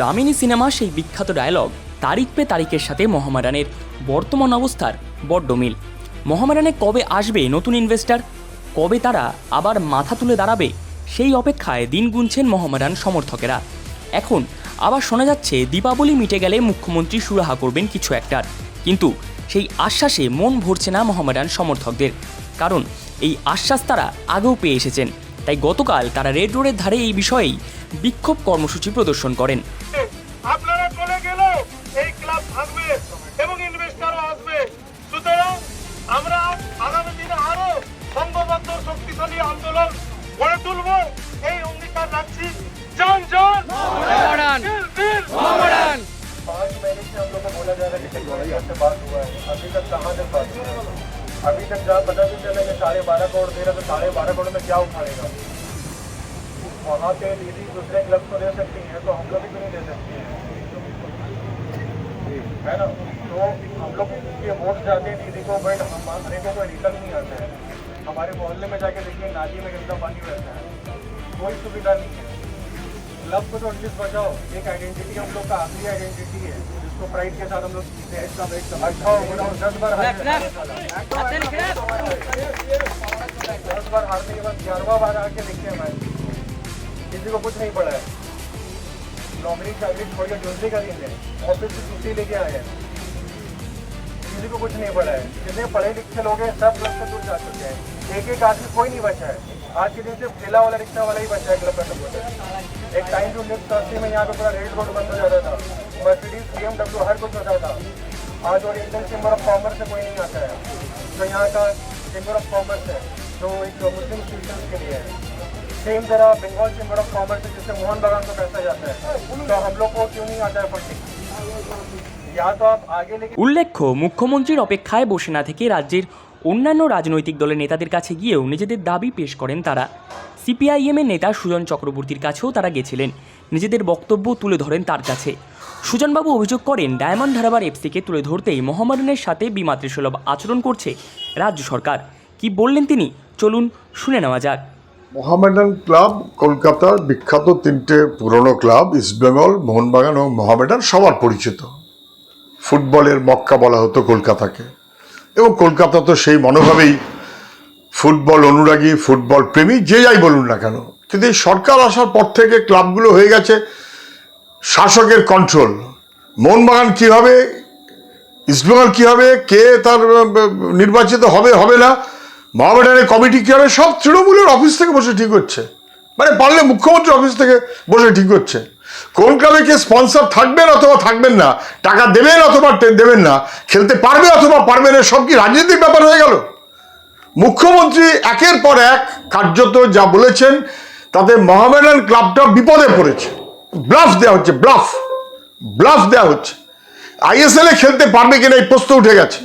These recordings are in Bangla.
দামিনী সিনেমা সেই বিখ্যাত ডায়লগ তারিখ পে তারিখের সাথে মোহামেডানের বর্তমান অবস্থার বড্ড মিল। মহামারানে কবে আসবে নতুন ইনভেস্টর কবে তারা আবার মাথা তুলে দাঁড়াবে? সেই অপেক্ষায় দিন গুনছেন মোহামেডান সমর্থকেরা। এখন আবার শোনা যাচ্ছে, দীপাবলি মিটে গেলে মুখ্যমন্ত্রী সুরাহা করবেন কিছু একটার কিন্তু সেই আশ্বাসে মন ভরছে না মোহামেডান সমর্থকদের। কারণ এই আশ্বাস তারা আগেও পেয়ে এসেছেন। তাই গতকাল তারা রেড রোডের ধারে এই বিষয়েই বিক্ষোভ কর্মসূচি প্রদর্শন করেন। से बात हुआ है। अभी तक कहाँ अभी तक जहाँ पता भी कि साढ़े बारह करोड़ दे रहा तो साढ़े बारह करोड़ में क्या उठाएगा? वहाँ पे दीदी दूसरे क्लब को दे सकती है तो हम लोग भी क्यों नहीं दे सकते हैं। ना? तो हम लोग के वोट जाते हैं, दीदी को, बट हमारे को कोई रिटर्न नहीं आता है। हमारे मोहल्ले में जाके देखिए नाली में गंदा पानी रहता है। कोई सुविधा नहीं है। क्लब को तो एटलीस्ट बचाओ। एक आइडेंटिटी हम लोग का आखिरी आइडेंटिटी है जिसको प्राइड के साथ हम लोग देश का वेट अच्छा दस बार दस बार हारने के बाद ग्यारहवा बार आके देखते हैं मैच किसी को कुछ नहीं पड़ा है। नौकरी चाकरी छोड़ के दूसरी का दिन है ऑफ़िस से छुट्टी लेके आए हैं। किसी को कुछ नहीं पड़ा है। जितने पढ़े लिखे लोग हैं सब क्लब से दूर जा चुके हैं। एक एक आदमी कोई नहीं बचा है आज के दिन सिर्फ ठेला वाला रिक्शा वाला ही बचा है क्लब का सपोर्टर एक टाइम जो उन्नीस सौ अस्सी में यहाँ पे पूरा रेड रोड बंद हो जाता था मर्सिडीज बी एमडब्ल्यू हर कुछ होता था आज और इंडियन चेंबर ऑफ कॉमर्स से कोई नहीं आता है जो यहाँ का चेंबर ऑफ कॉमर्स है जो एक मुस्लिम क्रिश्चियंस के लिए है सेम तरह बंगाल चेंबर ऑफ कॉमर्स है जिससे मोहन बागान को पैसा जाता है तो हम लोग को क्यों नहीं आता है फंडिंग या तो आप आगे लेके উল্লেখ্য মুখ্যমন্ত্রীর অপেক্ষায় বসে না থেকে রাজ্যের অন্যান্য রাজনৈতিক দলের নেতাদের কাছে গিয়েও নিজেদের দাবি পেশ করেন তারা। সিপিআইএমের নেতা সুজন চক্রবর্তীর কাছেও তারা গেছিলেন। নিজেদের বক্তব্য তুলে ধরেন তার কাছে। সুজনবাবু অভিযোগ করেন, ডায়মন্ড হারবার এফসিকে তুলে ধরতেই মোহাম্মডানের সাথে বিমাতৃসুলভ আচরণ করছে রাজ্য সরকার। কি বললেন তিনি? চলুন শুনে নেওয়া যাক। মোহামেডান ক্লাব কলকাতার বিখ্যাত তিনটে পুরনো ক্লাব ইস্টবেঙ্গল মোহনবাগান ও মোহামেডান সবার পরিচিত। ফুটবলের মক্কা বলা হতো কলকাতাকে। এবং কলকাতা তো সেই মনোভাবেই ফুটবল অনুরাগী, ফুটবল প্রেমী, যে যাই বলুন না কেন। কিন্তু এই সরকার আসার পর থেকে ক্লাবগুলো হয়ে গেছে শাসকের কন্ট্রোল মোহনবাগান কী হবে? ইস্টবেঙ্গল কী হবে? কে তার নির্বাচিত হবে হবে না? মহামেডানের কমিটি কী হবে? সব তৃণমূলের অফিস থেকে বসে ঠিক হচ্ছে। মানে পারলে মুখ্যমন্ত্রী অফিস থেকে বসে ঠিক হচ্ছে। কোন ক্লাবে কে স্পন্সর থাকবেন অথবা থাকবেন না, টাকা দেবেন অথবা দেবেন না, খেলতে পারবে অথবা পারবে না, সব কি রাজনৈতিক ব্যাপার হয়ে গেল? মুখ্যমন্ত্রী একের পর এক কার্যত যা বলেছেন, তাতে মহামেডান ক্লাবটা বিপদে পড়েছে। ব্লাফ দেওয়া হচ্ছে, ব্লাফ। ব্লাফ দেওয়া হচ্ছে। আইএসএল এ খেলতে পারবে কিনা এই প্রশ্ন উঠে গেছে।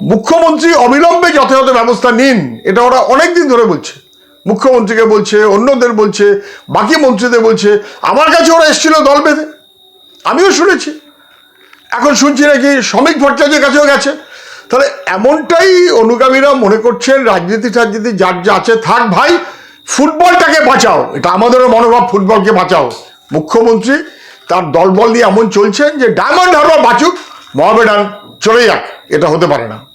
মুখ্যমন্ত্রী অবিলম্বে যথাযথ ব্যবস্থা নিন, এটা ওরা অনেকদিন ধরে বলছে। মুখ্যমন্ত্রীকে বলছে, অন্যদের বলছে, বাকি মন্ত্রীদের বলছে, আমার কাছে ওরা এসেছিল দল বেঁধে। আমিও শুনেছি। এখন শুনছি নাকি শ্রমিক ভট্টাচার্যের কাছেও গেছে। তাহলে এমনটাই অনুগামীরা মনে করছেন, রাজনীতি টাজনীতি যার যা আছে থাক ভাই, ফুটবলটাকে বাঁচাও। এটা আমাদেরও মনোভাব, ফুটবলকে বাঁচাও। মুখ্যমন্ত্রী তার দলবল নিয়ে এমন চলছেন যে ডায়মন্ড হারবার বাঁচুক মহামেডান চলে যাক। এটা হতে পারে না।